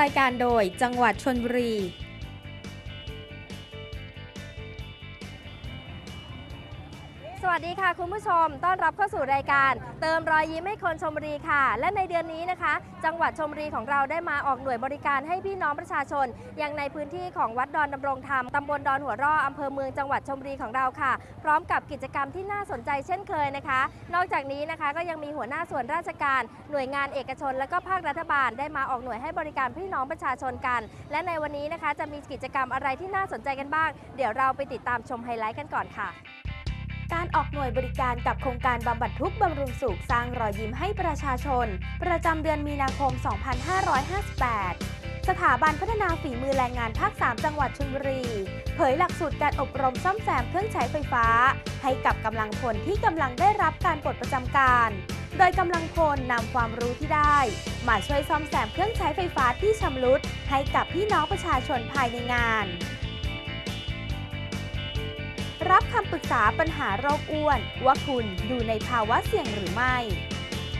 รายการโดยจังหวัดชนบุรี สวัสดีค่ะ คุณผู้ชม ต้อนรับเข้าสู่รายการ เติมรอยยิ้มให้คนชมบุรีค่ะ และในเดือนนี้นะคะ จังหวัดชมบุรีของเราได้มาออกหน่วยบริการให้พี่น้องประชาชน อยังในพื้นที่ของวัดดอนดำรงธรรมตำบลดอนหัวร่ออำเภอเมืองจังหวัดชมบุรีของเราค่ะ พร้อมกับกิจกรรมที่น่าสนใจเช่นเคยนะคะ นอกจากนี้นะคะก็ยังมีหัวหน้าส่วนราชการ หน่วยงานเอกชน และก็ภาครัฐบาลได้มาออกหน่วยให้บริการพี่น้องประชาชนกัน และในวันนี้นะคะ จะมีกิจกรรมอะไรที่น่าสนใจกันบ้าง เดี๋ยวเราไปติดตามชมไฮไลท์กันก่อนค่ะ การออกหน่วยบริการกับโครงการบำบัดทุกข์บำรุงสุขสร้างรอยยิ้มให้ประชาชน ประจำเดือนมีนาคม 2558 สถาบันพัฒนาฝีมือแรงงานภาค 3 จังหวัดชลบุรี เผยหลักสูตรการอบรมซ่อมแซมเครื่องใช้ไฟฟ้า ให้กับกำลังพลที่กำลังได้รับการปลดประจำการ โดยกำลังพลนำความรู้ที่ได้ มาช่วยซ่อมแซมเครื่องใช้ไฟฟ้าที่ชำรุดให้กับพี่น้องประชาชนภายในงาน รับคำปรึกษาปัญหาโรคอ้วน ว่าคุณอยู่ในภาวะเสี่ยงหรือไม่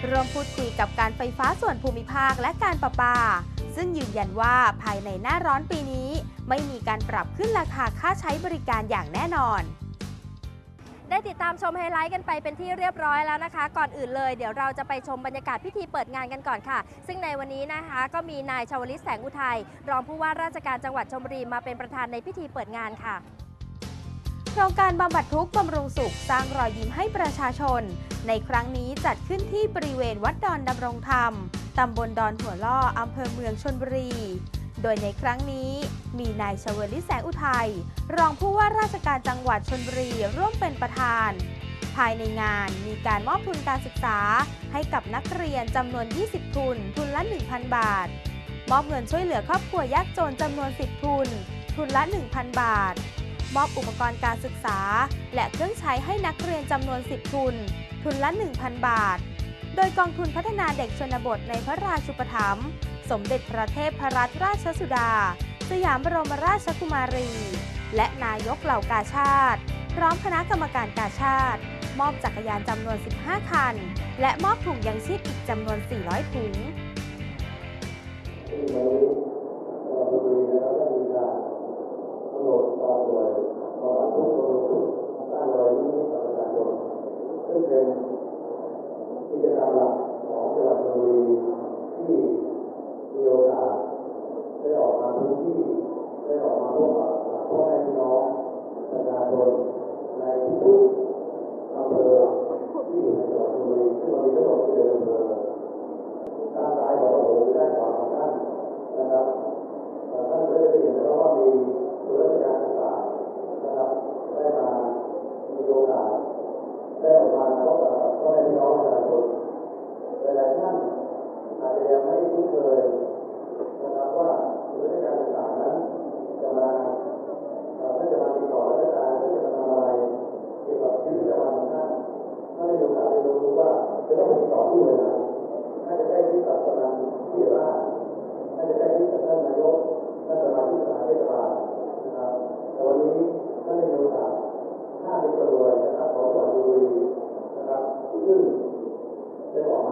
รวมพูดคุยกับการไฟฟ้าส่วนภูมิภาคและการประปา ซึ่งยืนยันว่าภายในหน้าร้อนปีนี้ ไม่มีการปรับขึ้นราคาค่าใช้บริการอย่างแน่นอน ได้ติดตามชมไฮไลท์กันไปเป็นที่เรียบร้อยแล้วนะคะ ก่อนอื่นเลยเดี๋ยวเราจะไปชมบรรยากาศพิธีเปิดงานกันก่อนค่ะ ซึ่งในวันนี้นะคะ ก็มีนายชวลิตแสงอุทัยรองผู้ว่าราชการจังหวัดชลบุรีมาเป็นประธานในพิธีเปิดงานค่ะ โครงการบำบัดทุกข์บำรุงสุขสร้างรอยยิ้มให้ประชาชน ในครั้งนี้จัดขึ้นที่บริเวณวัดดอนดำรงธรรม ตำบลดอนหัวล่ออำเภอเมืองชนบุรี โดยในครั้งนี้มีนายชวลิแสงอุทัย รองผู้ว่าราชการจังหวัดชนบุรีร่วมเป็นประธาน ภายในงานมีการมอบทุนการศึกษา ให้กับนักเรียนจำนวน 20 ทุน ทุนละ 1,000 บาท มอบเงินช่วยเหลือครอบครัวยากจนจำนวน 10 ทุน ทุนละ 1,000 บาท มอบอุปกรณ์การศึกษา และเครื่องใช้ให้นักเรียนจำนวน 10 ทุน ทุนละ 1,000 บาท โดยกองทุนพัฒนาเด็กชนบทในพระราชูปถัมภ์สมเด็จพระเทพพรัตนราชสุดา สยามบรมราชกุมารี และนายกเหล่ากาชาติ พร้อมคณะกรรมการกาชาติ มอบจักรยานจำนวน 15 คัน และมอบถุงยังชีพอีกจำนวน 400 ถุงกำ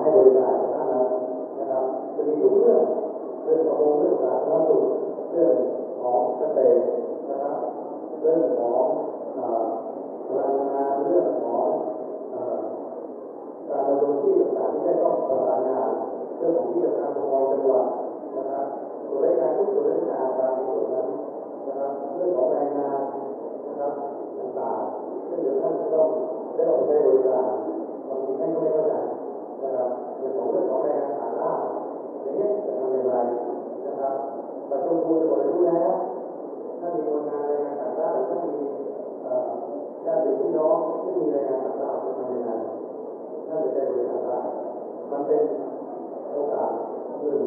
ให้บริการกับท่านนั้นนะครับจะมีทุกเรื่องเรื่องประมงเรื่องสาธารณสุขเรื่องของเกษตรนะครับเรื่องของพลังงานเรื่องของการดำรงที่ต่างๆที่ได้ต้องประสานงานเรื่องของที่ทำการปกครองจังหวัดนะครับส่วนราชการทุกส่วนราชการตามในส่วนนั้นนะครับเรื่องของแรงงานนะครับต่างๆซึ่งเดี๋ยวท่านจะต้องได้ออกใช้บริการบางทีท่านก็ไม่เข้าใจ นะครับอย่างของเรื่องของแรงงานต่างด้าวอย่างนี้จะทำอย่างไรนะครับประชุมคุยกันรู้แล้วถ้ามีคนงานแรงงานต่างด้าวถ้ามีญาติพี่น้องที่มีแรงงานต่างด้าวจะทำยังไงน่าจะได้บริหารได้มันเป็นโอกาสหนึ่ง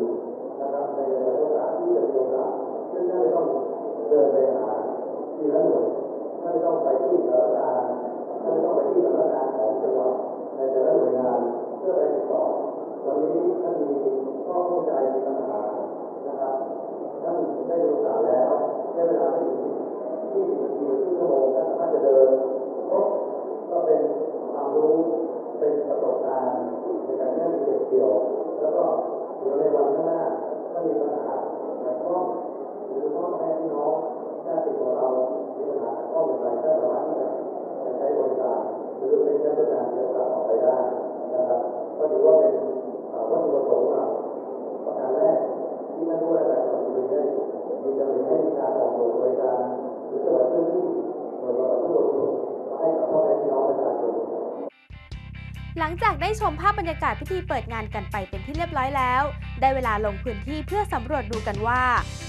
หลังจากได้ชมภาพบรรยากาศพิธีเปิดงานกันไปเป็นที่เรียบร้อยแล้ว ได้เวลาลงพื้นที่เพื่อสำรวจดูกันว่า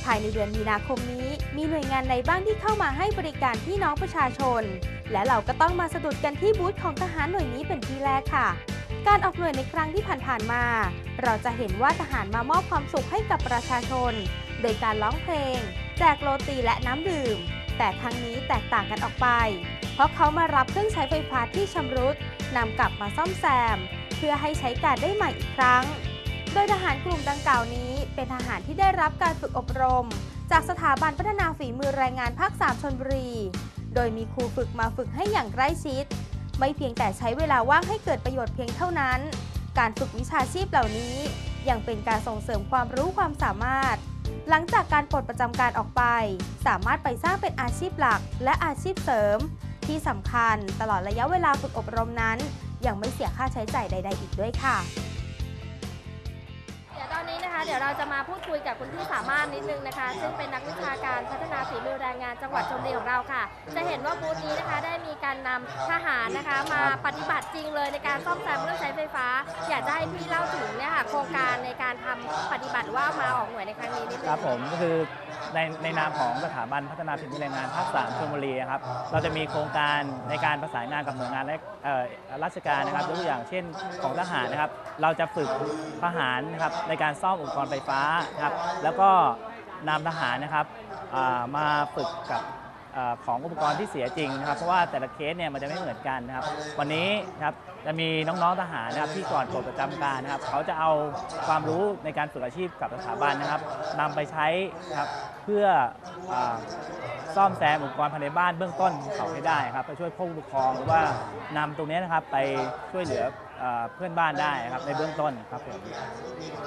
ภายในเดือนมีนาคมนี้ มีหน่วยงานใดบ้างที่เข้ามาให้บริการพี่น้องประชาชน และเราก็ต้องมาสะดุดกันที่บูธของทหารหน่วยนี้เป็นที่แรกค่ะ การออกหน่วยในครั้งที่ผ่านๆมา เราจะเห็นว่าทหารมามอบความสุขให้กับประชาชน โดยการร้องเพลง แจกโรตีและน้ำดื่ม แต่ครั้งนี้แตกต่างกันออกไป เพราะเขามารับเครื่องใช้ไฟฟ้าที่ชำรุด นำกลับมาซ่อมแซม เพื่อให้ใช้การได้ใหม่อีกครั้ง โดยทหารกลุ่มดังกล่าวนี้ เป็นทหารที่ได้รับการฝึกอบรม จากสถาบันพัฒนาฝีมือแรงงานภาค 3ชนบุรี โดยมีครูฝึกมาฝึกให้อย่างใกล้ชิด ไม่เพียงแต่ใช้เวลาว่างให้เกิดประโยชน์เพียงเท่านั้น การฝึกวิชาชีพเหล่านี้ยังเป็นการส่งเสริมความรู้ความสามารถ หลังจากการปลดประจำการออกไป สามารถไปสร้างเป็นอาชีพหลักและอาชีพเสริม ที่สำคัญตลอดระยะเวลาฝึกอบรมนั้น ยังไม่เสียค่าใช้จ่ายใด ๆ อีกด้วยค่ะ เดี๋ยวตอนนี้นะคะ เดี๋ยวเราจะมาพูดคุยกับคุณพี่สามารถนิดนึงนะคะ ซึ่งเป็นนักวิชาการพัฒนาฝีมือแรงงานจังหวัดชลบุรีของเราค่ะ จะเห็นว่าบูธนี้นะคะได้มีการนำทหารนะคะ มาปฏิบัติจริงเลยในการซ่อมแซมเครื่องใช้ไฟฟ้า อยากจะให้พี่เล่าถึงเนี่ยค่ะโครงการในการทำปฏิบัติว่ามาออกหน่วยในครั้งนี้นิดนึง ครับผมก็คือ ในในนามของสถาบันพัฒนาฝีมือแรงงานภาคสามชลบุรีนะครับเราจะมีโครงการในการประสานงานกับหน่วยงานและราชการนะครับยกตัวอย่างเช่นของทหารนะครับ เราจะฝึกทหารนะครับในการซ่อมอุปกรณ์ไฟฟ้าครับแล้วก็นำทหารนะครับมาฝึกกับ ของอุปกรณ์ที่เสียจริงนะครับเพราะว่าแต่ละเคสเนี่ยมันจะไม่เหมือนกันนะครับ วันนี้นะครับจะมีน้องๆทหารนะครับที่ก่อนปลดประจำการนะครับ เขาจะเอาความรู้ในการฝึกอาชีพกับสถาบันนะครับนำไปใช้นะครับเพื่ออซ่อมแซมอุปกรณ์ภายในบ้านเบื้องต้นของเขาให้ได้ครับไปช่วยผู้ปกครองหรือว่านำตรงนี้นะครับไปช่วยเหลือ อ่อเพื่อนบ้านได้นะครับในเบื้องต้นครับผม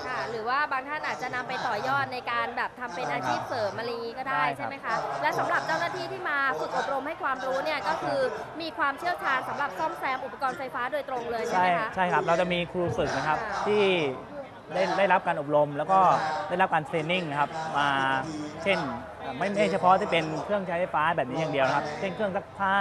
ค่ะ หรือว่าบางท่านอาจจะนำไปต่อยอดในการแบบทำเป็นอาชีพเสริมอะไรอย่างนี้ก็ได้ใช่ครับ ใช่ไหมคะ และสำหรับเจ้าหน้าที่ที่มาฝึกอบรมให้ความรู้เนี่ยก็คือมีความเชี่ยวชาญสำหรับซ่อมแซมอุปกรณ์ไฟฟ้าโดยตรงเลยใช่ใช่ไหมคะ ใช่ครับ เราจะมีครูฝึกนะครับค่ะที่ ได้ได้รับการอบรม แล้วก็ได้รับการเทรนนิ่งนะครับมาเช่นเอ่อไม่ไม่เฉพาะที่เป็นเครื่องใช้ไฟฟ้าแบบนี้อย่างเดียวนะครับ เช่นเครื่องซักผ้า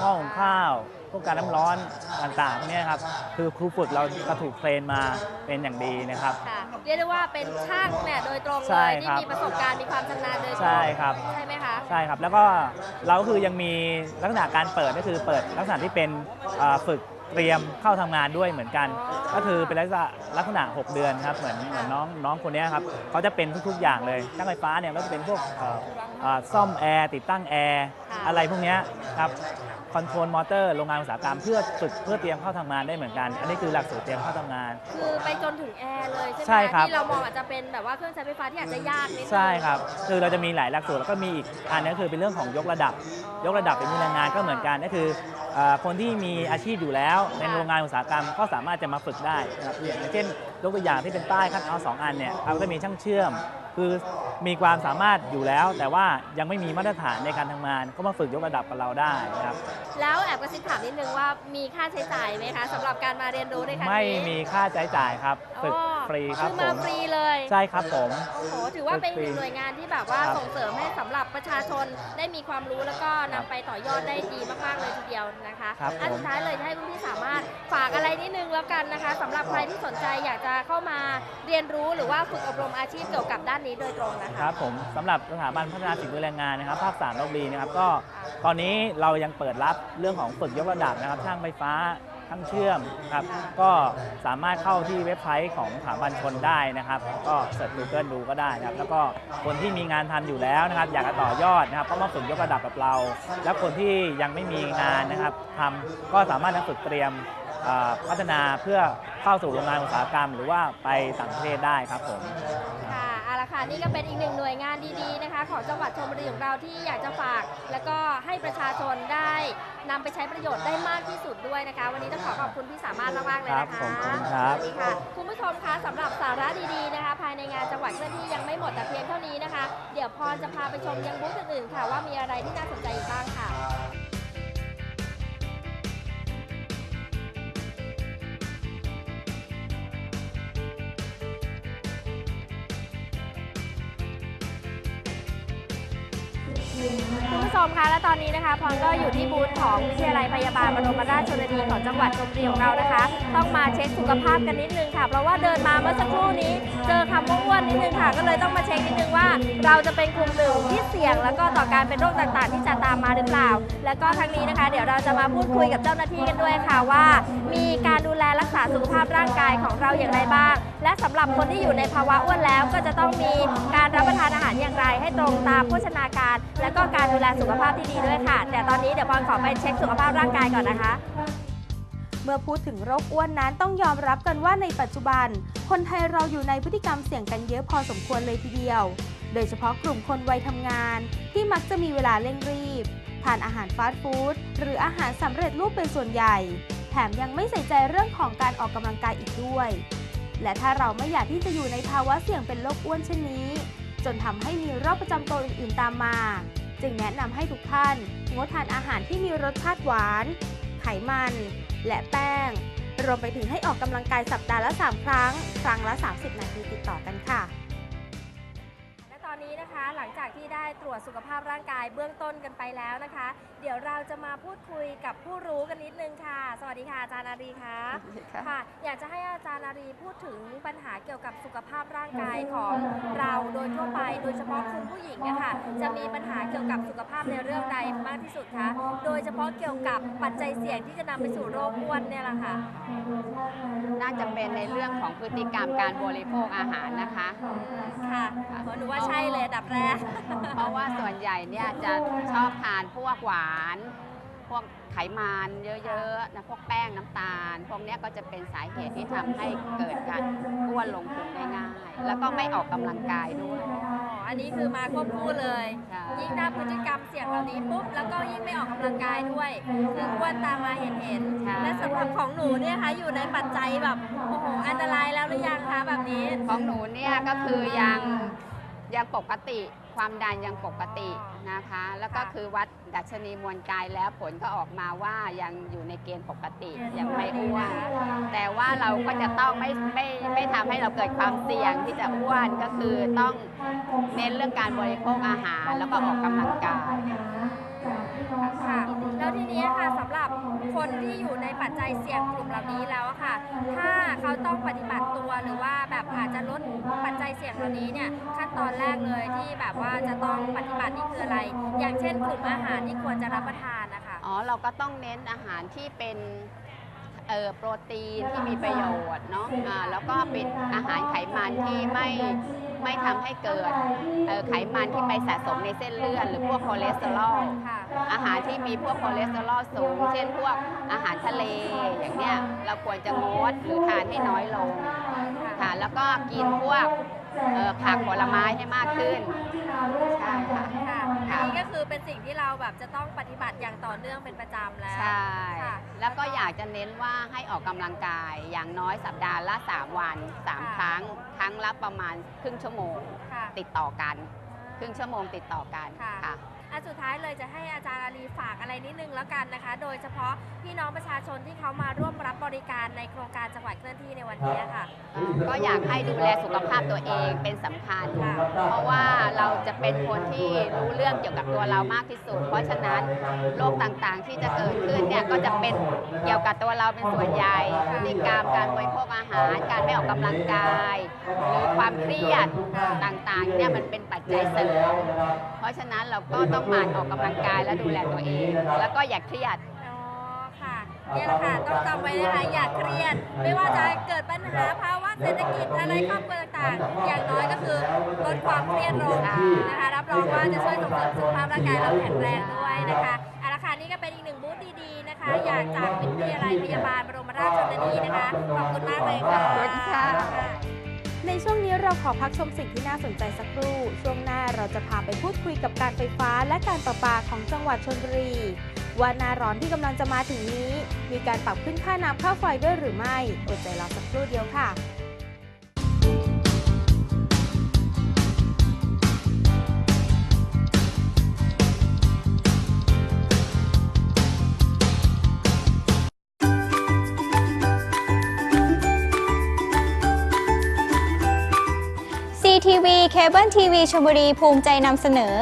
หม้อหุงข้าวพวกการน้ำร้อนต่างๆพวกนี้ครับคือครูฝึกเราก็ถูกเทรนมาเป็นอย่างดีนะครับ ค่ะเรียกได้ว่าเป็นช่างเนี่ยโดยตรงใช่เลยที่ครับ มีประสบการณ์มีความชำนาญโดยตรงใช่ครับ ใช่ไหมคะใช่ครับ แล้วก็เราก็คือยังมีลักษณะการเปิดก็คือเปิดลักษณะที่เป็นเอ่อฝึก เตรียมเข้าทำงานด้วยเหมือนกันอ๋อก็คือเป็นลักษณะลักษณะ 6 เดือนครับเหมือนเหมือนน้องน้องคนเนี้ยครับเขาจะเป็นทุกๆอย่างเลยช่างไฟฟ้าเนี่ยก็จะเป็นพวกเอ่อเอ่อซ่อมแอร์ติดตั้งแอร์ค่ะอะไรพวกเนี้ยครับคอนโทรลมอเตอร์โรงงานอุตสาหกรรมเพื่อฝึกเพื่อเตรียมเข้าทำงานได้เหมือนกัน อันนี้คือหลักสูตรเตรียมเข้าทำงาน คือไปจนถึงแอร์เลยใช่ไหมใช่ครับที่เรามองอาจจะเป็นแบบว่าเครื่องใช้ไฟฟ้าที่อาจจะยากนิดนึงใช่ครับคือเราจะมีหลายหลักสูตรแล้วก็มีอีกอันนึงก็คือเป็นเรื่องของยกระดับ ยกระดับเป็นมือแรงงานก็เหมือนกันก็คือเอ่อคนที่มีอาชีพอยู่แล้วในโรงงานอุตสาหกรรมก็สามารถจะมาฝึกได้นะครับอย่างเช่นยกตัวอย่างที่เป็นป้ายคัดเอาท์สองอันเนี่ยเราก็มีช่างเชื่อม คือมีความสามารถอยู่แล้ว แต่ว่ายังไม่มีมาตรฐานในการทำงาน ก็มาฝึกยกระดับกับเราได้นะครับแล้วแอบกระซิบถามนิดนึงว่ามีค่าใช้จ่ายไหมคะสำหรับการมาเรียนรู้ในครั้งนี้ไม่มีค่าใช้จ่ายครับฝึกอ๋อฟรีครับคือผมามฟรีเลยใช่ครับผมโอ้โหถือว่าเป็นฟรีอีกหนึ่งหน่วยงานที่แบบว่าครับส่งเสริมให้สำหรับประชาชนได้มีความรู้แล้วก็นำไปต่อยอดได้ดีมากๆเลยทีเดียวนะคะครับอันผมสุดท้ายเลยจะให้คุณพี่สามารถฝากอะไรนิดนึงแล้วกันนะคะสำหรับใครที่สนใจอยากจะเข้ามาเรียนรู้หรือว่าฝึกอบรมอาชีพเกี่ยวกับด้านนี้โดยตรงนะคะ ครับผมสำหรับสถาบันพัฒนาฝีมือแรงงานนะครับภาคสามลบบุรีนะครับก็ตอนนี้เรายังเปิดรับเรื่องของฝึกยกระดับนะครับช่างไฟฟ้า ช่างเชื่อมครับก็สามารถเข้าที่เว็บไซต์ของสถาบันชนได้นะครับ ก็เสิร์ช Google ดูก็ได้นะครับ แล้วก็คนที่มีงานทำอยู่แล้วนะครับ อยากจะต่อยอดนะครับก็มาฝึกยกระดับกับเรา แล้วคนที่ยังไม่มีงานนะครับทำก็สามารถจะฝึกเตรียมพัฒนาเพื่อเข้าสู่โรงงานอุตสาหกรรม หรือว่าไปต่างประเทศได้ครับผมค่ะ ละค่ะนี่ก็เป็นอีกหนึ่งหน่วยงานดีๆนะคะ ของจังหวัดชลบุรีของเราที่อยากจะฝาก แล้วก็ให้ประชาชนได้นำไปใช้ประโยชน์ได้มากที่สุดด้วยนะคะ วันนี้ต้องขอขอบคุณพี่สามารถมากๆเลยนะคะครับผมขอบคุณครับ สวัสดีค่ะ คุณผู้ชมคะสำหรับสาระดีๆนะคะ ภายในงานจังหวัดเคลื่อนที่ยังไม่หมดแต่เพียงเท่านี้นะคะ เดี๋ยวพรจะพาไปชมยังบูธอื่นๆค่ะว่ามีอะไรที่น่าสนใจอีกบ้าง คุณผู้ชมคะและตอนนี้นะคะพรก็อยู่ที่บูธของวิทยาลัยพยาบาลบรมราชชนนีของจังหวัดชลบุรีของเรานะคะ ต้องมาเช็คสุขภาพกันนิดนึง ค่ะ เพราะว่าเดินมาเมื่อสักครู่นี้เจอคำว่าอ้วนนิดนึงค่ะ ก็เลยต้องมาเช็คนิดนึงว่า เราจะเป็นกลุ่มหนึ่งที่เสี่ยง แล้วก็ต่อการเป็นโรคต่างๆ ที่จะตามมาหรือเปล่า แล้วก็ทั้งนี้นะคะ เดี๋ยวเราจะมาพูดคุยกับเจ้าหน้าที่กันด้วยค่ะว่า มีการดูแลรักษาสุขภาพร่างกายของเราอย่างไรบ้าง และสำหรับคนที่อยู่ในภาวะอ้วนแล้วก็จะต้องมีการรับประทานอาหารอย่างไร ให้ตรงตามโภชนาการ และก็การดูแลสุขภาพที่ดีด้วยค่ะ แต่ตอนนี้เดี๋ยวพรขอไปเช็คสุขภาพร่างกายก่อนนะคะ เมื่อพูดถึงโรคอ้วนนั้นต้องยอมรับกันว่าในปัจจุบัน คนไทยเราอยู่ในพฤติกรรมเสี่ยงกันเยอะพอสมควรเลยทีเดียว โดยเฉพาะกลุ่มคนวัยทำงาน ที่มักจะมีเวลาเร่งรีบ ทานอาหารฟาสต์ฟู้ดหรืออาหารสำเร็จรูปเป็นส่วนใหญ่ แถมยังไม่ใส่ใจเรื่องของการออกกำลังกายอีกด้วย และถ้าเราไม่อยากที่จะอยู่ในภาวะเสี่ยงเป็นโรคอ้วนเช่นนี้ จนทำให้มีโรคประจำตัวอื่นๆตามมา จึงแนะนำให้ทุกท่านงดทานอาหารที่มีรสชาติหวาน ไขมัน และแป้ง รวมไปถึงให้ออกกำลังกายสัปดาห์ละ 3 ครั้ง ครั้งละ 30 นาทีติดต่อกันค่ะและตอนนี้นะคะ หลังจากที่ได้ตรวจสุขภาพร่างกายเบื้องต้นกันไปแล้วนะคะ เดี๋ยวเราจะมาพูดคุยกับผู้รู้กันนิดนึงค่ะ สวัสดีค่ะอาจารย์อารีคะค่ะ อยากจะให้อาจารย์อารีพูดถึงปัญหาเกี่ยวกับสุขภาพร่างกายของเราโดยทั่วไป โดยเฉพาะคุณผู้หญิงอะค่ะจะมีปัญหาเกี่ยวกับสุขภาพในเรื่องใดมากที่สุดคะโดยเฉพาะเกี่ยวกับปัจจัยเสี่ยงที่จะนำไปสู่โรคอ้วนเนี่ยแหละค่ะ น่าจะเป็นในเรื่องของพฤติกรรมการบริโภคอาหารนะคะ ค่ะหนูว่าใช่เลยอันดับแรกเพราะว่าส่วนใหญ่เนี่ยจะชอบทานพวกหวาน พวกไขมันเยอะๆนะพวกแป้งน้ำตาล พวกเนี้ยก็จะเป็นสาเหตุที่ทำให้เกิดการอ้วนลงพุงได้ง่าย แล้วก็ไม่ออกกำลังกายด้วย อ๋ออันนี้คือมาควบคู่เลย ใช่ ยิ่งถ้าพฤติกรรมเสี่ยงเหล่านี้ปุ๊บ แล้วก็ยิ่งไม่ออกกำลังกายด้วย คืออ้วนตามมาเห็นเห็นๆใช่ และสำหรับของหนูเนี่ยคะอยู่ในปัจจัยแบบ โอ้โห อันตรายแล้วหรือยังคะแบบนี้ ของหนูเนี่ยก็คือยัง ยังปกติความดันยังปกตินะคะ แล้วก็ค่ะคือวัดดัชนีมวลกายแล้วผลก็ออกมาว่ายังอยู่ในเกณฑ์ปกติยังไม่อ้วนแต่ว่าเราก็จะต้องไม่ไม่ไม่ทำให้เราเกิดความเสี่ยงที่จะอ้วนก็คือต้องเน้นเรื่องการบริโภคอาหารแล้วก็ออกกำลังกายค่ะ แล้วทีนี้ค่ะสำหรับคนที่อยู่ในปัจจัยเสี่ยงกลุ่มเหล่านี้แล้วอะค่ะ ถ้าเขาต้องปฏิบัติตัวหรือว่าแบบอาจจะลดปัจจัยเสี่ยงเหล่านี้เนี่ยขั้นตอนแรกเลยที่แบบว่าจะต้องปฏิบัตินี่คืออะไร อย่างเช่นกลุ่มอาหารที่ควรจะรับประทานนะคะ อ๋อเราก็ต้องเน้นอาหารที่เป็นเอ่อโปรตีนที่มีประโยชน์เนาะอ่าแล้วก็เป็นอาหารไขมันที่ไม่ไม่ทำให้เกิดเอ่อไขมันที่ไปสะสมในเส้นเลือดหรือพวกคอเลสเตอรอล ค่ะ อาหารที่มีพวกคอเลสเตอรอลสูง เช่นพวกอาหารทะเลอย่างเนี้ยเราควรจะงดหรือทานให้น้อยลงค่ะแล้วก็กินพวกเอ่อผักผลไม้ให้มากขึ้นใช่ค่ะค่ะอันนี้ก็คือเป็นสิ่งที่เราแบบจะต้องปฏิบัติอย่างต่อเนื่องเป็นประจำแล้วใช่ค่ะแล้วก็อยากจะเน้นว่าให้ออกกำลังกายอย่างน้อยสัปดาห์ละ 3 วัน 3 ครั้ง ครั้งละประมาณครึ่งชั่วโมงค่ะติดต่อกัน ครึ่งชั่วโมงติดต่อกันค่ะค่ะ อันสุดท้ายเลยจะให้อาจารย์อาลีฝากอะไรนิดนึงแล้วกันนะคะ โดยเฉพาะพี่น้องประชาชนที่เขามาร่วมรับบริการในโครงการจังหวัดเคลื่อนที่ในวันนี้ค่ะ ก็อยากให้ดูแลสุขภาพตัวเองเป็นสำคัญค่ะเพราะว่าเราจะเป็นคนที่รู้เรื่องเกี่ยวกับตัวเรามากที่สุด เพราะฉะนั้นโรคต่างๆที่จะเกิดขึ้นเนี่ยก็จะเป็นเกี่ยวกับตัวเราเป็นส่วนใหญ่พฤติกรรมการบริโภคอาหาร การไม่ออกกำลังกายหรือความเครียดต่างๆเนี่ยมันเป็นปัจจัยเสริมเพราะฉะนั้นเราก็ต้องหมั่นออกกำลังกายและดูแลตัวเอง แล้วก็อย่าเครียด อ๋อค่ะเนี่ยแหละค่ะต้องจำไว้นะคะอย่าเครียด ไม่ว่าจะเกิดปัญหาภาวะเศรษฐกิจอะไรครอบครัวต่างๆ อย่างน้อยก็คือลดความเครียดลงนะคะรับรองว่าจะช่วยส่งเสริมสุขภาพร่างกายเราแข็งแรงด้วยนะคะเอาละค่ะนี่ก็เป็นอีกหนึ่งบูธดีๆนะคะ อยากจากวิทยาลัยพยาบาลบรมราชชนนีนะคะขอบคุณมากเลยค่ะขอบคุณค่ะ ในช่วงนี้เราขอพักชมสิ่งที่น่าสนใจสักครู่ ช่วงหน้าเราจะพาไปพูดคุยกับการไฟฟ้าและการประปาของจังหวัดชลบุรีว่าหน้าร้อนที่กำลังจะมาถึงนี้ มีการปรับขึ้นค่าน้ำค่าไฟด้วยหรือไม่ อดใจรอสักครู่เดียวค่ะ เคเบิลทีวีชลบุรีภูมิใจนำเสนอ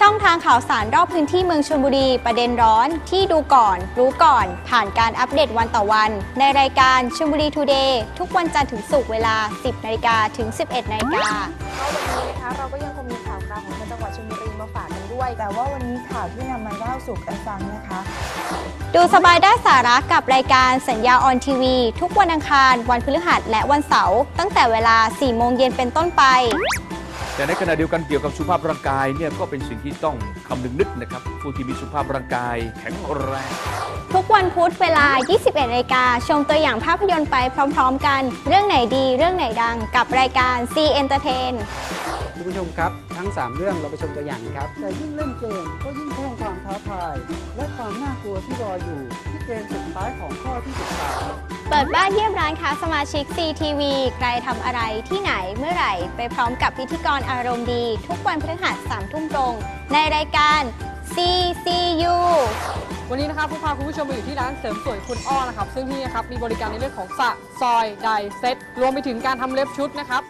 ช่องทางข่าวสารรอบพื้นที่เมืองชลบุรี ประเด็นร้อนที่ดูก่อน รู้ก่อน ผ่านการอัปเดตวันต่อวัน ในรายการชลบุรีทูเดย์ทุกวันจันทร์ถึงศุกร์เวลา 10นาฬิกาถึง 11นาฬิกาวันนี้นะคะเราก็ยังคงมี ด้วย แต่ว่าวันนี้ข่าวที่นำมาเล่าสู่กันฟังนะคะ ดูสบายได้สาระกับรายการสัญญาออนทีวี ทุกวันอังคาร วันพฤหัสและวันเสาร์ตั้งแต่เวลา 4 โมงเย็นเป็นต้นไป แต่ในขณะเดียวกันเกี่ยวกับสุขภาพร่างกายเนี่ยก็เป็นสิ่งที่ต้องคำนึงนึกนะครับผู้ที่มีสุขภาพร่างกายแข็งแรง ทุกวันพุธเวลา 21นาฬิกาชมตัวอย่างภาพยนตร์ไปพร้อม ๆ กัน เรื่องไหนดีเรื่องไหนดังกับรายการ C Entertain คุณผู้ชมครับ ทั้ง 3 เรื่องเราไปชมตัวอย่างกันครับ แต่ยิ่งเล่นเกมก็ยิ่งเพิ่มความท้าทาย และความน่ากลัวที่รออยู่ ที่เกมสุดท้ายของข้อที่13เปิดบ้านเยี่ยมร้านค้าสมาชิก CTV ใครทำอะไรที่ไหนเมื่อไหร่ ไปพร้อมกับพิธีกรอารมณ์ดี ทุกวันพฤหัส3ทุ่มตรง ในรายการ CCU วันนี้นะครับผู้พาคุณผู้ชมมาอยู่ที่ร้านเสริมสวยคุณอ้อนะครับ ซึ่งที่นี่นะครับมีบริการในเรื่องของสระซอยไดเซ็ตรวมไปถึงการทำเล็บชุดนะครับ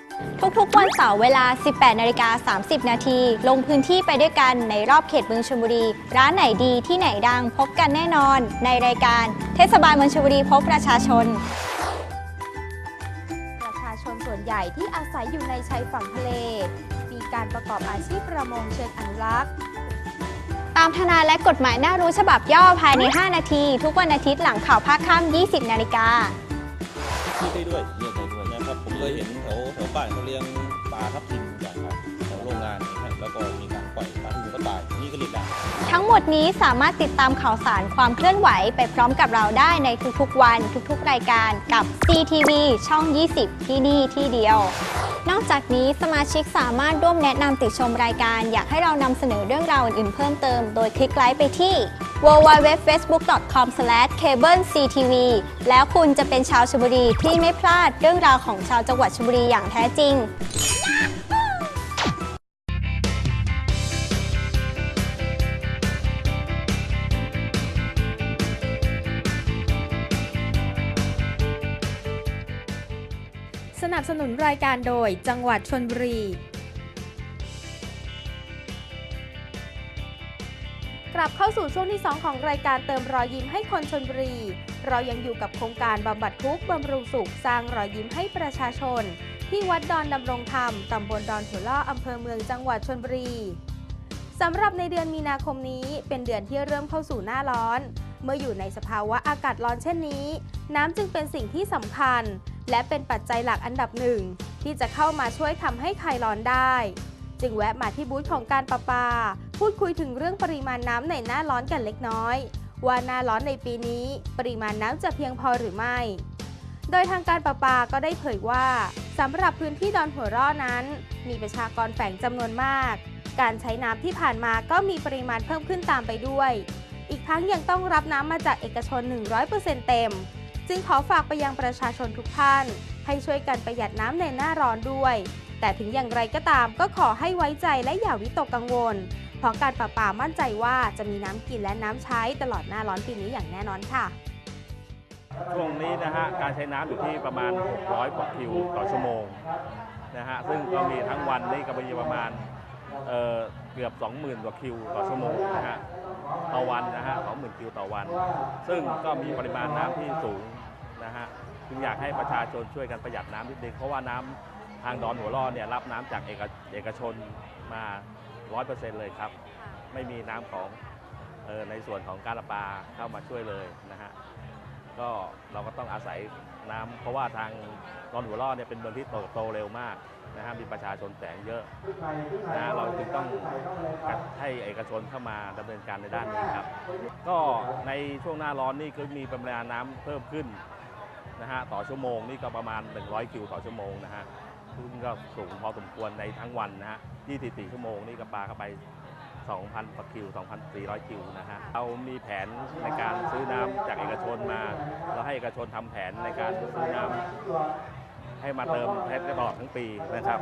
ทุกๆ วันเสาร์เวลา 18นาฬิกา30 นาที ลงพื้นที่ไปด้วยกันในรอบเขตเมืองชลบุรี ร้านไหนดีที่ไหนดังพบกันแน่นอน ในรายการ เทศบาลเมืองชลบุรีพบประชาชน ประชาชนส่วนใหญ่ที่อาศัยอยู่ในชายฝั่งทะเล มีการประกอบอาชีพประมงเชิงอนุรักษ์ตามทนายและกฎหมายน่ารู้ฉบับย่อภายใน 5 นาที ทุกวันอาทิตย์หลังข่าวภาคค่ำ20 นาฬิกาที่ได้ด้วย เคยเห็นแถวแถวบ้านเขาเลี้ยงปลาทับทิมอย่างครับแถวโรงงานนี่ฮะแล้วก็มี ทั้งหมดนี้สามารถติดตามข่าวสารความเคลื่อนไหวไปพร้อมกับเราได้ในทุกๆวันทุกๆ รายการกับ CTV ช่อง 20 ที่นี่ที่เดียว นอกจากนี้สมาชิกสามารถร่วมแนะนำติชมรายการ อยากให้เรานำเสนอเรื่องราวอื่นๆเพิ่มเติม โดยคลิกไลค์ไปที่ www.facebook.com/cablectv แล้วคุณจะเป็นชาวชลบุรีที่ไม่พลาดเรื่องราวของชาวจังหวัดชลบุรีอย่างแท้จริง สนับสนุนรายการโดยจังหวัดชนบุรี กลับเข้าสู่ช่วงที่ 2 ของรายการเติมรอยยิ้มให้คนชนบุรี เรายังอยู่กับโครงการบำบัดทุกข์บำรุงสุขสร้างรอยยิ้มให้ประชาชน ที่วัดดอนดำรงธรรมตำบลดอนหัวล่ออำเภอเมืองจังหวัดชนบุรีสำหรับในเดือนมีนาคมนี้เป็นเดือนที่เริ่มเข้าสู่หน้าร้อน เมื่ออยู่ในสภาวะอากาศร้อนเช่นนี้ น้ำจึงเป็นสิ่งที่สำคัญ และเป็นปัจจัยหลักอันดับหนึ่งที่จะเข้ามาช่วยทำให้คลายร้อนได้ จึงแวะมาที่บูธของการประปา พูดคุยถึงเรื่องปริมาณน้ำในหน้าร้อนกันเล็กน้อย ว่าหน้าร้อนในปีนี้ ปริมาณน้ำจะเพียงพอหรือไม่ โดยทางการประปาก็ได้เผยว่าสำหรับพื้นที่ดอนหัวร่อนั้น มีประชากรแฝงจำนวนมาก การใช้น้ำที่ผ่านมาก็มีปริมาณเพิ่มขึ้นตามไปด้วย อีกทั้งยังต้องรับน้ำมาจากเอกชน 100%เต็ม จึงขอฝากไปยังประชาชนทุกท่าน ให้ช่วยกันประหยัดน้ำในหน้าร้อนด้วย แต่ถึงอย่างไรก็ตามก็ขอให้ไว้ใจและอย่าวิตกกังวล เพราะการประปามั่นใจว่าจะมีน้ำกินและน้ำใช้ตลอดหน้าร้อนปีนี้อย่างแน่นอนค่ะช่วงนี้นะฮะการใช้น้ำอยู่ที่ประมาณ 600 กว่าคิวต่อชั่วโมงนะฮะซึ่งก็มีทั้งวันนี่ก็มีประมาณเอ่อเกือบ 20,000 กว่าคิวต่อชั่วโมงนะฮะต่อวันนะฮะ 20,000 คิวต่อวัน ซึ่งก็มีปริมาณน้ำที่สูง นะฮะจึงอยากให้ประชาชนช่วยกันประหยัดน้ำนิดนึงเพราะว่าน้ำทางดอนหัวล่อเนี่ยรับน้ำจากเอกเอกชนมา100%เลยครับไม่มีน้ำของเออในส่วนของการประปาเข้ามาช่วยเลยนะฮะก็เราก็ต้องอาศัยน้ำเพราะว่าทางดอนหัวล่อเนี่ยเป็นเมืองที่โตโตเร็วมากนะฮะมีประชาชนแฝงเยอะนะฮะเราจึงต้องให้เอกชนเข้ามาดำเนินการในด้านนี้ครับ ก็ในช่วงหน้าร้อนนี่ก็มีปริมาณน้ำเพิ่มขึ้น นะฮะต่อชั่วโมงนี่ก็ประมาณ 100 คิวต่อชั่วโมงนะฮะซึ่งก็สูงพอสมควรในทั้งวันนะฮะ24 ชั่วโมงนี่ก็ปลาเข้าไป 2,000กว่าคิว 2,400 คิวนะฮะเรามีแผนในการซื้อน้ำจากเอกชนมา เราให้เอกชนทำแผนในการซื้อน้ำให้มาเติมให้ตลอดทั้งปีนะครับ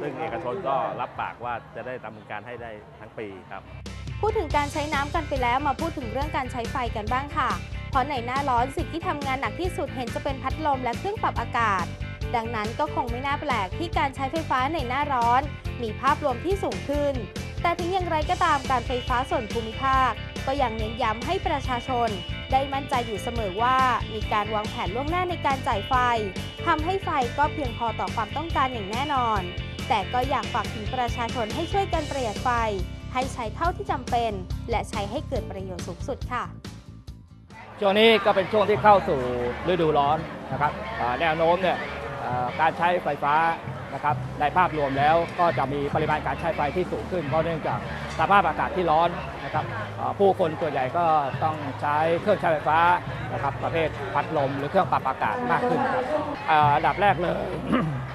ซึ่งเอกชนก็รับปากว่าจะได้ดำเนินการให้ได้ทั้งปีครับ พูดถึงการใช้น้ำกันไปแล้วมาพูดถึงเรื่องการใช้ไฟกันบ้างค่ะ ราะในหน้าร้อนสิ่งที่ทำงานหนักที่สุดเห็นจะเป็นพัดลมและเครื่องปรับอากาศ ดังนั้นก็คงไม่น่าแปลกที่การใช้ไฟฟ้าในหน้าร้อน มีภาพรวมที่สูงขึ้น แต่ถึงอย่างไรก็ตามการไฟฟ้าส่วนภูมิภาค ก็ยังเน้นย้ำให้ประชาชน ได้มั่นใจอยู่เสมอว่า มีการวางแผนล่วงหน้าในการจ่ายไฟทำให้ไฟก็เพียงพอต่อความต้องการอย่างแน่นอน แต่ก็อยากฝากถึงประชาชนให้ช่วยกันประหยัดไฟ ให้ใช้เท่าที่จำเป็น และใช้ให้เกิดประโยชน์สูงสุดค่ะ ช่วงนี้ก็เป็นช่วงที่เข้าสู่ฤดูร้อนนะครับแนวโน้มเนี่ยการใช้ไฟฟ้านะครับในภาพรวมแล้วก็จะมีปริมาณการใช้ไฟที่สูงขึ้น เพราะเนื่องจากสภาพอากาศที่ร้อนนะครับผู้คนส่วนใหญ่ก็ต้องใช้เครื่องใช้ไฟฟ้านะครับประเภทพัดลมหรือเครื่องปรับอากาศมากขึ้นครับอันดับแรกเลย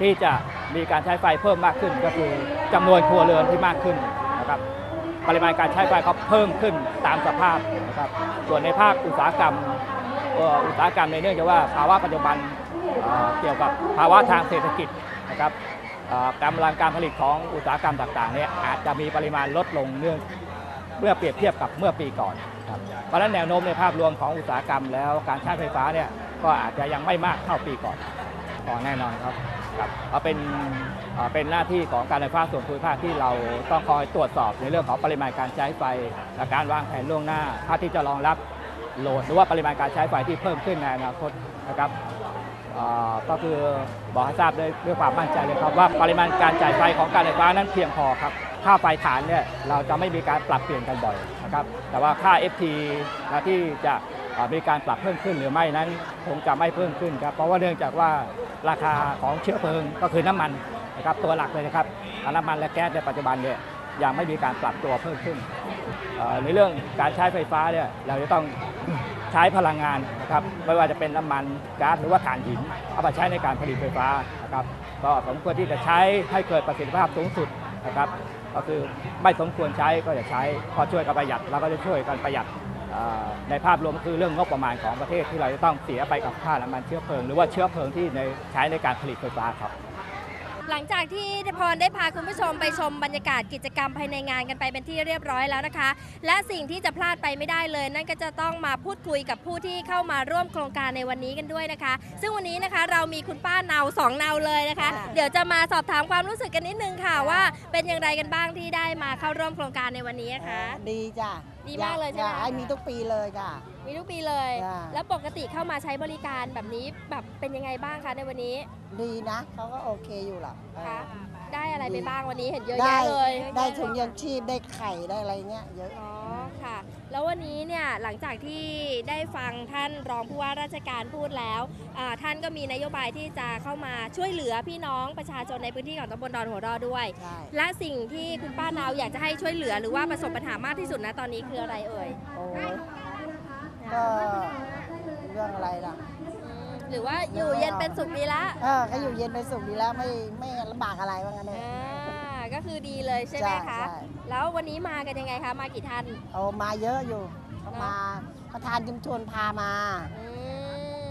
ที่จะมีการใช้ไฟเพิ่มมากขึ้นก็คือจำนวนครัวเรือนที่มากขึ้น ปริมาณการใช้ไฟก็เพิ่มขึ้นตามสภาพนะครับส่วนในภาคอุตสาหกรรมอุตสาหกรรมในเนื่องจากว่าภาวะปัจจุบันเเกี่ยวกับภาวะทางเศรษฐกิจนะครับกำลังการผลิตของอุตสาหกรรมต่างๆเนี่ยอาจจะมีปริมาณลดลงเนื่องเมื่อเปรียบเทียบกับเมื่อปีก่อนครับเพราะฉะนั้นแนวโน้มในภาพรวมของอุตสาหกรรมแล้วการใช้ไฟฟ้าเนี่ยก็อาจจะยังไม่มากเท่าปีก่อนก่อนแน่นอนครับ ครับเพราเป็นเป็นหน้าที่ของการไฟฟ้าส่วนภูมิภาคที่เราต้องคอยตรวจสอบในเรื่องของปริมาณการใช้ไฟและการวางแผนล่วงหน้าเพื่อที่จะรองรับโหลดหรือว่าปริมาณการใช้ไฟที่เพิ่มขึ้นในอนาคตนะครับก็คือบอกให้ทราบด้วยด้วยความมั่นใจเลยครับว่าปริมาณการจ่ายไฟของการไฟฟ้านั้นเพียงพอครับค่าไฟฐานเนี่ยเราจะไม่มีการปรับเปลี่ยนกันบ่อยนะครับแต่ว่าค่า FT ที่จะ มีการปรับเพิ่มขึ้นหรือไม่นั้นคงจะไม่เพิ่มขึ้นครับเพราะว่าเนื่องจากว่าราคาของเชื้อเพลิงก็คือน้ำมันนะครับตัวหลักเลยนะครับน้ำมันและแก๊สในปัจจุบันเนี่ยยังไม่มีการปรับตัวเพิ่มขึ้นในเรื่องการใช้ไฟฟ้าเนี่ยเราจะต้องใช้พลังงานนะครับไม่ว่าจะเป็นน้ำมันก๊าซหรือว่าถ่านหินเอามาใช้ในการผลิตไฟฟ้านะครับก็สมควรที่จะใช้ให้เกิดประสิทธิภาพสูงสุดนะครับ ก็คือไม่สมควรใช้ก็จะใช้พอช่วยกันประหยัดเราก็จะช่วยกันประหยัด ในภาพรวมคือเรื่องงบประมาณของประเทศที่เราจะต้องเสียไปกับค่าน้ำมันเชื้อเพลิง หรือว่าเชื้อเพลิงที่ในใช้ในการผลิตไฟฟ้าครับ หลังจากที่พรได้พาคุณผู้ชมไปชมบรรยากาศกิจกรรมภายในงานกันไปเป็นที่เรียบร้อยแล้วนะคะ และสิ่งที่จะพลาดไปไม่ได้เลย นั่นก็จะต้องมาพูดคุยกับผู้ที่เข้ามาร่วมโครงการในวันนี้กันด้วยนะคะ ซึ่งวันนี้นะคะเรามีคุณป้าเนาสองเนาเลยนะคะ เดี๋ยวจะมาสอบถามความรู้สึกกันนิดนึงค่ะว่า เป็นอย่างไรกันบ้างที่ได้มาเข้าร่วมโครงการในวันนี้นะคะ ดีจ้ะ ดีมากเลยใช่ไหมจ้ะไอ้มีทุกปีเลยจ้ะมีทุกปีเลย จ้ะ แล้วปกติเข้ามาใช้บริการแบบนี้แบบเป็นยังไงบ้างคะในวันนี้ดีนะเขาก็โอเคอยู่หรอกเออ คะได้อะไรไปบ้างวันนี้เห็นเยอะได้แยะเลยได้ถุงยังชีพได้ไข่ได้อะไรเงี้ยเยอะ อ๋อค่ะ แล้ววันนี้เนี่ยหลังจากที่ได้ฟังท่านรองผู้ว่าราชการพูดแล้วอ่าท่านก็มีนโยบายที่จะเข้ามาช่วยเหลือพี่น้องประชาชนในพื้นที่ของตำบลดอนหัวรอด้วยใช่และสิ่งที่คุณป้านาวอยากจะให้ช่วยเหลือหรือว่าประสบปัญหามากที่สุดนะตอนนี้คืออะไรเอ่ยโอ้ยก็เรื่องอะไรล่ะหรือว่าอยู่เย็นเป็นสุขดีละเออเขาอยู่เย็นเป็นสุขดีแล้วไม่ไม่ลำบากอะไรว่างั้นเลยอ่า ก็คือดีเลยใช่ไหมใช่คะ ใช่ แล้ววันนี้มากันยังไงคะ มากี่ท่าน เอามาเยอะอยู่เขามาประธานชุมชนพามาอื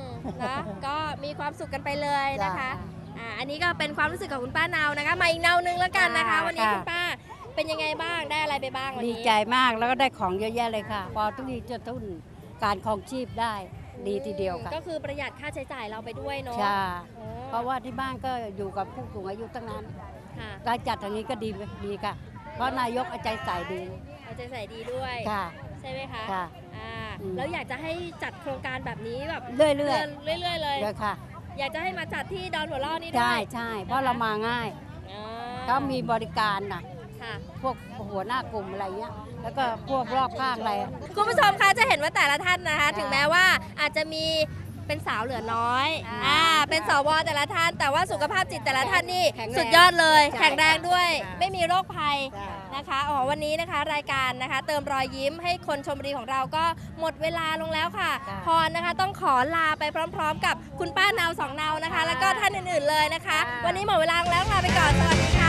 มนะก็มีความสุขกันไปเลยนะคะอ่า อันนี้ก็เป็นความรู้สึกของคุณป้านาวนะคะ มาอีกเนานึงแล้วกันนะคะ ค่ะวันนี้ค่ะ คุณป้าเป็นยังไงบ้าง ได้อะไรไปบ้างวันดีนี้ใจมากแล้วก็ได้ของเยอะแยะเลยค่ะ พอทุกทีจะทุนการครองชีพได้ดีทีเดียวค่ะก็คือประหยัดค่าใช้จ่ายเราไปด้วยเนาะใช่โอ้เพราะว่าที่บ้านก็อยู่กับผู้สูงอายุตั้งนั้น ค่ะการจัดทางนี้ก็ดีดีค่ะ เพราะนายกเอาใจใส่ดี เอาใจใส่ดีด้วย ค่ะ ใช่ไหมคะค่ะ อ่าอืม แล้วอยากจะให้จัดโครงการแบบนี้แบบเรื่อยๆดืนเรื่อยๆเลยเยอะค่ะ อยากจะให้มาจัดที่ดอนหัวล่อนี่ด้วยใช่ใช่เพราะเรามาง่ายอ่าก็มีบริการนะค่ะ พวกหัวหน้ากลุ่มอะไรเงี้ย แล้วก็พวกรอบข้างอะไร คุณผู้ชมคะจะเห็นว่าแต่ละท่านนะคะ ถึงแม้ว่าอาจจะมี เป็นสาวเหลือน้อยอ่าเป็นสวแต่ละท่าน แต่ว่าสุขภาพจิตแต่ละท่านนี่แข็งแรงสุดยอดเลย ใช่แข็งแรงด้วย ค่ะไม่มีโรคภัยนะคะอ๋อวันนี้นะคะรายการนะคะ เติมรอยยิ้มให้คนชมบุรีของเราก็หมดเวลาลงแล้วค่ะพรนะคะต้องขอลาไปพร้อม ๆ กับคุณป้านาวสองนาวนะคะ แล้วก็ท่านอื่นๆเลยนะคะวันนี้หมดเวลาลงแล้วลาไปก่อนสวัสดีค่ะ